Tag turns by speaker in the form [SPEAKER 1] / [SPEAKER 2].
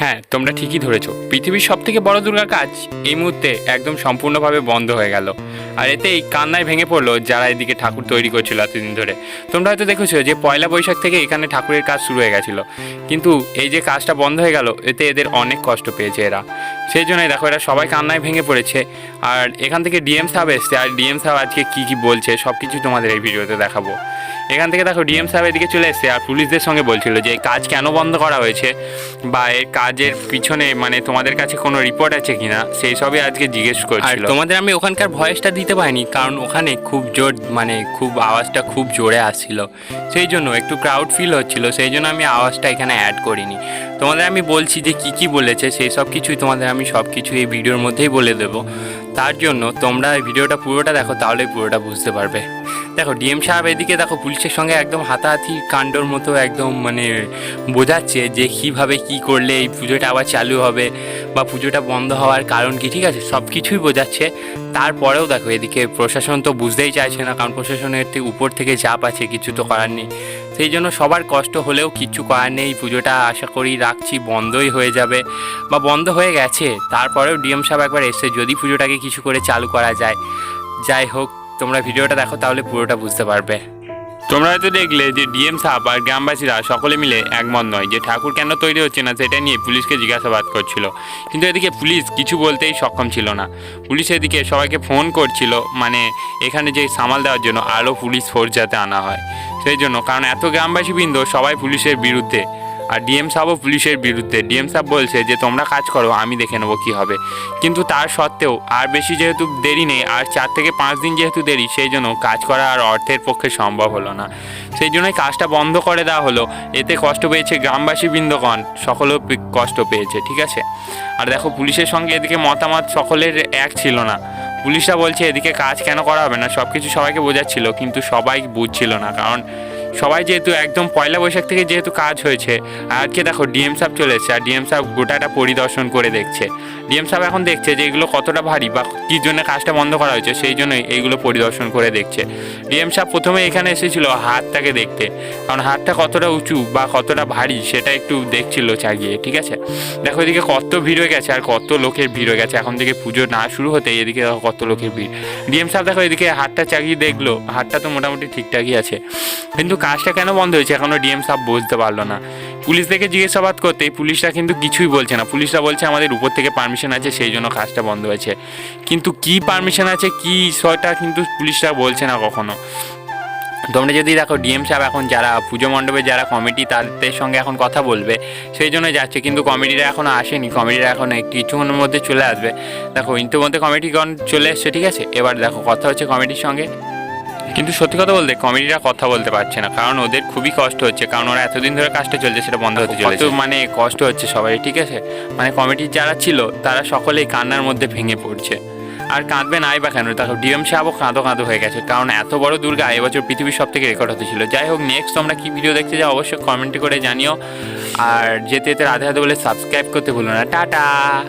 [SPEAKER 1] হ্যাঁ তোমরা ঠিকই ধরেছো। পৃথিবীর সব থেকে বড় দুর্গা কাজ এই মুহূর্তে একদম সম্পূর্ণভাবে বন্ধ হয়ে গেল। আর এতে এই কান্নায় ভেঙে পড়ল যারা এদিকে ঠাকুর তৈরি করছিল এতদিন ধরে। তোমরা হয়তো দেখেছ যে পয়লা বৈশাখ থেকে এখানে ঠাকুরের কাজ শুরু হয়ে গেছিল। কিন্তু এই যে কাজটা বন্ধ হয়ে গেল, এতে এদের অনেক কষ্ট পেয়েছে এরা। সেই জন্যই দেখো, এরা সবাই কান্নায় ভেঙে পড়েছে। আর এখান থেকে ডিএম সাহেব এসছে। আর ডিএম সাহেব আজকে কী কী বলছে সব কিছুই তোমাদের এই ভিডিওতে দেখাবো। এখান থেকে দেখো ডিএম সাহেব এদিকে চলে এসছে আর পুলিশদের সঙ্গে বলছিল যে এই কাজ কেন বন্ধ করা হয়েছে বা এর কাজের পিছনে মানে তোমাদের কাছে কোনো রিপোর্ট আছে কিনা সেই সবই আজকে জিজ্ঞেস করছিল। তোমাদের আমি ওখানকার ভয়েসটা দিতে পারিনি কারণ ওখানে খুব জোর মানে খুব আওয়াজটা খুব জোরে আসছিল। সেই জন্য একটু ক্রাউড ফিল হচ্ছিল সেই জন্য আমি আওয়াজটা এখানে অ্যাড করিনি। তোমাদের আমি বলছি যে কি কি বলেছে সেই সব কিছুই তোমাদের আমি সব কিছু এই ভিডিওর মধ্যেই বলে দেবো। তার জন্য তোমরা এই ভিডিওটা পুরোটা দেখো, তাহলেই পুরোটা বুঝতে পারবে। দেখো, ডিএম সাহেব এদিকে দেখো, পুলিশের সঙ্গে একদম হাতাহাতি কাণ্ডর মতো একদম মানে বোঝাচ্ছে যে কীভাবে কি করলে এই পুজোটা আবার চালু হবে বা পুজোটা বন্ধ হওয়ার কারণ কি, ঠিক আছে? সব কিছুই বোঝাচ্ছে। তারপরেও দেখো, এদিকে প্রশাসন তো বুঝতেই চাইছে না, কারণ প্রশাসনের উপর থেকে চাপ আছে, কিছু তো করার নেই। সেই জন্য সবার কষ্ট হলেও কিচ্ছু করার নেই। পুজোটা আশা করি রাখছি, বন্ধই হয়ে যাবে। বা বন্ধ হয়ে গেছে, তারপরেও ডিএম সাহেব একবার এসে যদি পুজোটাকে কিছু করে চালু করা যায়। যাই হোক, তোমরা ভিডিওটা দেখো, তাহলে পুরোটা বুঝতে পারবে। তোমরা হয়তো দেখলে যে ডিএম সাহেব আর গ্রামবাসীরা সকলে মিলে একমত নয় যে ঠাকুর কেন তৈরি হচ্ছে না সেটা নিয়ে পুলিশকে জিজ্ঞাসাবাদ করছিল। কিন্তু এদিকে পুলিশ কিছু বলতেই সক্ষম ছিল না। পুলিশ এদিকে সবাইকে ফোন করছিল মানে এখানে যে সামাল দেওয়ার জন্য আরও পুলিশ ফোর্স যাতে আনা হয়। সেই জন্য, কারণ এত গ্রামবাসী বৃন্দ সবাই পুলিশের বিরুদ্ধে আর ডিএম সাহেবও পুলিশের বিরুদ্ধে। ডিএম সাহেব বলছে যে, তোমরা কাজ করো, আমি দেখে নেব কী হবে। কিন্তু তার সত্ত্বেও আর বেশি যেহেতু দেরি নেই, আর চার থেকে পাঁচ দিন যেহেতু দেরি, সেই জন্য কাজ করা আর অর্থের পক্ষে সম্ভব হলো না। সেই জন্যই কাজটা বন্ধ করে দেওয়া হলো। এতে কষ্ট পেয়েছে গ্রামবাসী বৃন্দগণ সকলেও কষ্ট পেয়েছে, ঠিক আছে? আর দেখো, পুলিশের সঙ্গে এদিকে মতামত সকলের এক ছিল না। পুলিশরা বলছে, এদিকে কাজ কেন করা হবে না? সব কিছু সবাইকে বোঝাচ্ছিল, কিন্তু সবাই বুঝছিল না। কারণ সবাই যেহেতু একদম পয়লা বৈশাখ থেকে যেহেতু কাজ হয়েছে। আজকে দেখো ডিএম সাহেব চলে এসছে, আর ডিএম সাহেব গোটাটা পরিদর্শন করে দেখছে। ডিএম সাহেব এখন দেখছে যে এগুলো কতটা ভারী বা কী জন্য কাজটা বন্ধ করা হয়েছে, সেই জন্যই এইগুলো পরিদর্শন করে দেখছে। ডিএম সাহেব প্রথমে এখানে এসেছিল হাতটাকে দেখতে, কারণ হাতটা কতটা উঁচু বা কতটা ভারী সেটা একটু দেখছিল চাগিয়ে, ঠিক আছে? দেখো এদিকে কত ভিড় হয়ে গেছে আর কত লোকের ভিড় হয়ে গেছে, এখন থেকে পুজো না শুরু হতে এদিকে দেখো কত লোকের ভিড়। ডিএম সাহেব দেখো এদিকে হাতটা চাগিয়ে দেখল, হাতটা তো মোটামুটি ঠিকঠাকই আছে, কিন্তু কাজটা কেন বন্ধ হয়েছে এখনও ডিএম সাহেব বুঝতে পারল না। পুলিশ থেকে জিজ্ঞাসাবাদ করতে পুলিশরা কিন্তু কিছুই বলছে না। পুলিশরা বলছে আমাদের উপর থেকে পারমিশন আছে, সেই জন্য কাজটা বন্ধ হয়েছে। কিন্তু কি পারমিশন আছে, কি বিষয়টা কিন্তু পুলিশরা বলছে না কখনো। তোমরা যদি দেখো ডিএম সাহেব এখন যারা, পুজো মণ্ডপে যারা কমিটি, তাদের সঙ্গে এখন কথা বলবে, সেই জন্য যাচ্ছে। কিন্তু কমিটিরা এখনও আসেনি, কমিটিরা এখন কিছুক্ষণের মধ্যে চলে আসবে। দেখো, ইতিমধ্যে কমিটিগণ চলে এসছে, ঠিক আছে? এবার দেখো, কথা হচ্ছে কমিটির সঙ্গে। কিন্তু সত্যি কথা বলতে কমিটিরা কথা বলতে পারছে না। কারণ ওদের খুবই কষ্ট হচ্ছে, কারণ ওরা এতদিন ধরে কাজটা চলছে, সেটা বন্ধ হতে চলেছে। মানে কষ্ট হচ্ছে সবাই ঠিক আছে? মানে কমিটির যারা ছিল, তারা সকলেই কান্নার মধ্যে ভেঙে পড়ছে। আর কাঁদবে নাই বা কেন? দেখো, ডিএম সাহেবও কাঁদো কাঁদো হয়ে গেছে। কারণ এত বড় দুর্গা এবছর পৃথিবীর সব থেকে রেকর্ড হতে ছিল। যাই হোক নেক্সট তোমরা কী ভিডিও দেখতে যাও অবশ্যই কমেন্ট করে জানিও। আর যেতে যেতে রাধে রাধে বলে সাবস্ক্রাইব করতে ভুলো না। টাটা!